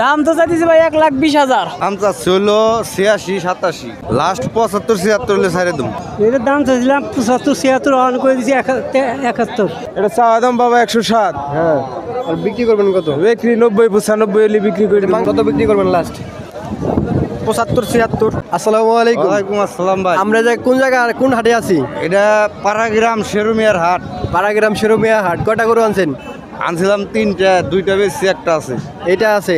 দাম তো চাইতেছি ভাই এক লাখ বিশ হাজার। দাম চাচ্ছে হলো ছিয়াশি সাতাশি। লাস্ট পঁচাত্তর ছিয়াত্তর হলে ছাড়ে দেবো এটার দাম চাইছিলাম পঁচাত্তর ছিয়াত্তর অন করে দিয়েছি একাত্তর। এটা চা দাম বাবা একশো সাত। হ্যাঁ। আর বিক্রি করবেন কত? বিক্রি নব্বই পঁচানব্বই হলে বিক্রি করে। কত বিক্রি করবেন লাস্ট পঁচাত্তর ছিয়াত্তর। আসসালামু আলাইকুম। ওয়ালাইকুম আসসালাম ভাই। আমরা যে কোন জায়গা কোন হাটে আছি? এটা পাড়াগ্রাম শেরুমিয়ার হাট। পাড়াগ্রাম শেরুমিয়া হাট। কয়টা গরু আনছেন? আনছিলাম তিনটা দুইটা বেশি একটা আছে। এটা আছে?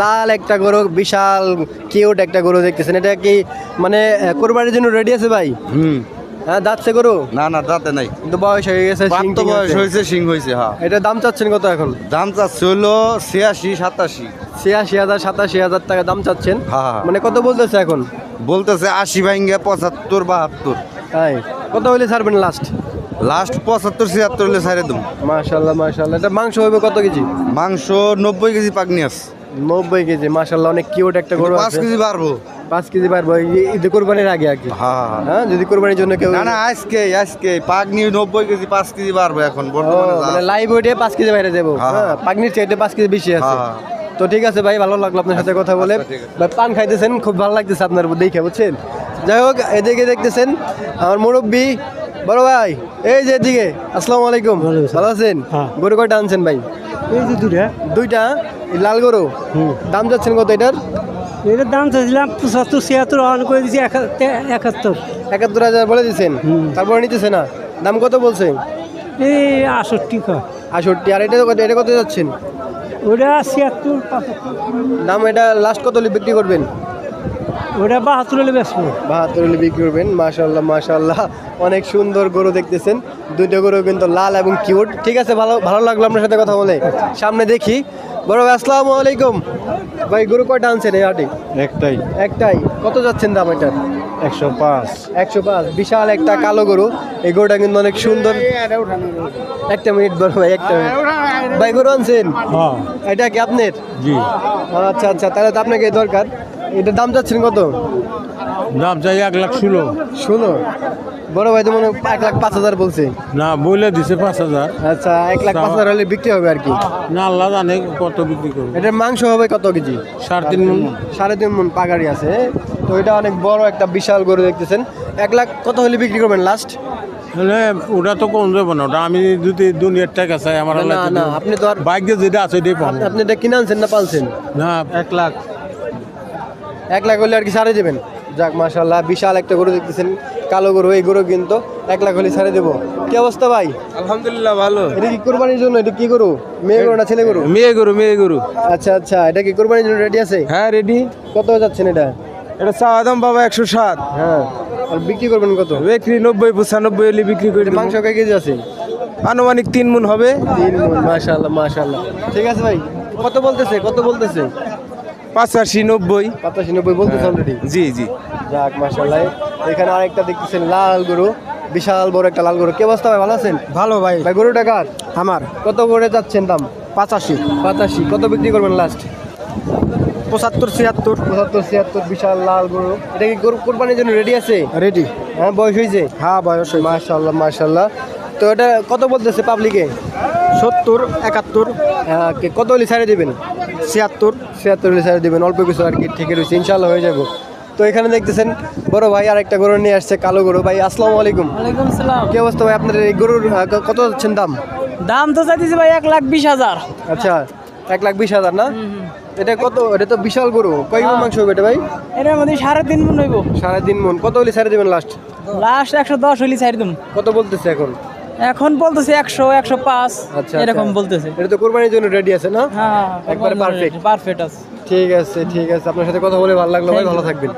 লাল একটা গরু বিশাল কিউট একটা গরু দেখতেছেন। এটা কি মানে কোরবানির জন্য রেডি আছে ভাই? হুম। হ্যাঁ দাঁতছে গরু? না না দাঁতে নাই। কিন্তু বয়স হয়ে গেছে বয়স হয়েছে সিং হয়েছে হ্যাঁ। এটা দাম চাচ্ছেন কত এখন? দাম চাচ্ছে হলো ছিয়াশি সাতাশি। ছিয়াশি হাজার সাতাশি হাজার টাকা দাম চাচ্ছেন? হ্যাঁ। মানে কত বলতেছে এখন? বলতেছে আশি ভাঙ্গা পঁচাত্তর বাহাত্তর। তাই। কত হলে ছাড়বেন লাস্ট লাস্ট পঁচাত্তর ছিয়াত্তর হলে ছাড়ে দেবো মাশাল্লাহ মাশাল্লাহ এটা মাংস হইবে কত কেজি? মাংস নব্বই কেজি পাকনি আছে নব্বই কেজি মাশাল্লাহ অনেক কিউট একটা গরু পাঁচ কেজি পাঁচ কেজি পারব ঈদে কোরবানির আগে আর হ্যাঁ হ্যাঁ হ্যাঁ। যদি কোরবানির জন্য কেউ না না আজকে আজকে। পাকনি নব্বই কেজি পাঁচ কেজি বাড়বে এখন বর্তমানে মানে লাইভ ওয়েটে পাঁচ কেজি বাইরে যাব হ্যাঁ। হ্যাঁ। পাগনির চাইতে পাঁচ কেজি বেশি আছে। হ্যাঁ। তো ঠিক আছে ভাই ভালো লাগল আপনার সাথে কথা বলে। আচ্ছা। ভাই পান খাইতেছেন খুব ভালো লাগতেছে আপনার দেখে বুঝছেন? যাই হোক এদিকে দেখতেছেন আমার মুরব্বী বড় ভাই এই যে এদিকে আসসালামু আলাইকুম। ভালো আছেন? হ্যাঁ। গরু কয়টা আনছেন ভাই? এই যে দুটা দুইটা? লাল গরু? দাম যাচ্ছেন কত এটার? এটার দাম চাইছিলাম পঁচাত্তর ছিয়াত্তর অন করে দিয়েছি একাত্তর। একাত্তর হাজার বলে দিচ্ছেন হুম। তারপরে নিতেছে না। দাম কত বলছে? এই আষট্টি আষট্টি আর এটা কত এটা কত যাচ্ছেন? ওটা ছিয়াত্তর দাম এটা লাস্ট কত বিক্রি করবেন? ওটা বাহাত্তর হলে বেসবো বাহাত্তর হলে বিক্রি করবেন মাশাল্লাহ মাশাল্লাহ অনেক সুন্দর গরু দেখতেছেন। দুইটা গরু কিন্তু লাল এবং কিউট ঠিক আছে ভালো ভালো লাগল আপনার সাথে কথা বলে। সামনে দেখি। বড় ভাই আসসালামু আলাইকুম। ভাই গরু কয়টা আনছেন এই হাটে? একটাই। একটাই। কত যাচ্ছেন দাম এটা? একশো পাঁচ। একশো পাঁচ। বিশাল একটা কালো গরু। এই গরুটা কিন্তু অনেক সুন্দর। একটা মিনিট বড় ভাই একটা মিনিট। ভাই গরু আনছেন? হ্যাঁ। এটা কি আপনার? জি। আচ্ছা আচ্ছা তাহলে তো আপনাকে দরকার। এটার দাম যাচ্ছেন কত? দাম চাই এক লাখ ষোলো। শুনো বড় ভাই তো মনে এক লাখ পাঁচ হাজার বলছে। না বলে দিছে পাঁচ হাজার। আচ্ছা এক লাখ পাঁচ হাজার হলে বিক্রি হবে আর কি। না আল্লাহ জানে কত বিক্রি করবে। এটার মাংস হবে কত কেজি? সাড়ে তিন মণ। সাড়ে তিন মন পাগাড়ি আছে। তো এটা অনেক বড় একটা বিশাল গরু দেখতেছেন। এক লাখ কত হলে বিক্রি করবেন লাস্ট মানে ওটা তো কম যাব না ওটা আমি যদি দুনিয়ার টাকা চাই আমার না না আপনি তো আর বাইকে যেটা আছে আপনি এটা কিনে আনছেন না পালছেন? না। এক লাখ। এক লাখ হলে আর কি ছাড়ে দেবেন? যাক মাশাল্লাহ বিশাল একটা গরু দেখতেছেন। কালো গরু এই গরু কিন্তু এক লাখ হলে ছাড়ে দেবো। কি অবস্থা ভাই? আলহামদুলিল্লাহ ভালো। এটা কি কোরবানির জন্য? এটা কি গরু? মেয়ে গরু না ছেলে গরু? মেয়ে গরু মেয়ে গরু। আচ্ছা আচ্ছা এটা কি কোরবানির জন্য রেডি আছে? হ্যাঁ রেডি কত যাচ্ছেন এটা? এটা চা দাম বাবা একশো সাত হ্যাঁ আর বিক্রি করবেন কত? বিক্রি নব্বই পঁচানব্বই হলে বিক্রি করে মাংস কয় কেজি আছে? আনুমানিক তিন মন হবে। তিন মণ মাশাআল্লাহ মাশাআল্লাহ। ঠিক আছে ভাই কত বলতেছে? কত বলতেছে? পাঁচাশি নব্বই। পাঁচাশি নব্বই বলতেছে অলরেডি জি জি। যাক মাশাআল্লাহ। এখানে আরেকটা দেখতেছেন লাল গরু। বিশাল বড় একটা লাল গরু। কি অবস্থা ভাই ভালো আছেন? ভালো ভাই। ভাই গরুটা কার? আমার। কত করে যাচ্ছেন দাম? পাঁচাশি। পঁচাশি। কত বিক্রি করবেন লাস্ট পঁচাত্তর ছিয়াত্তর। পঁচাত্তর ছিয়াত্তর বিশাল লাল গরু। এটা কি গরু কোরবানির জন্য রেডি আছে? রেডি হ্যাঁ বয়স হয়েছে? হ্যাঁ বয়স মাশাআল্লাহ মাশাআল্লাহ। তো এটা কত বলতেছে পাবলিকে সত্তর একাত্তর। কত হলে ছাড়ে দিবেন? ছিয়াত্তর। ছিয়াত্তর হলে ছাড়ে দিবেন অল্প কিছু আর কি ঠিকই রয়েছে ইনশাল্লাহ হয়ে যাব। তো এখানে দেখতেছেন বড় ভাই আর একটা গরু নিয়ে আসছে কালো গরু। ভাই আসসালামু আলাইকুম। কি অবস্থা ভাই? আপনার এই গরুর কত যাচ্ছেন দাম? দাম তো চাইতেছি ভাই এক লাখ বিশ হাজার। আচ্ছা এক লাখ বিশ হাজার না? এটা কত এটা তো বিশাল গরু। কয় মণ মাংস হবে এটা ভাই? এটার মধ্যে সাড়ে তিন মন হইব। সাড়ে তিন মন। কত হলে ছাড়ে দেবেন লাস্ট লাস্ট একশো দশ হইলে ছাড়ি দিম। কত বলতেছে এখন? এখন বলতেছে একশো একশো পাঁচ আচ্ছা এরকম আচ্ছা। বলতেছে। এটা তো কোরবানির জন্য রেডি আছে না? হ্যাঁ একবারে perfect। পারফেক্ট আছে। ঠিক আছে ঠিক আছে। আপনার সাথে কথা বলে ভালো লাগল ভাই। ভালো থাকবেন।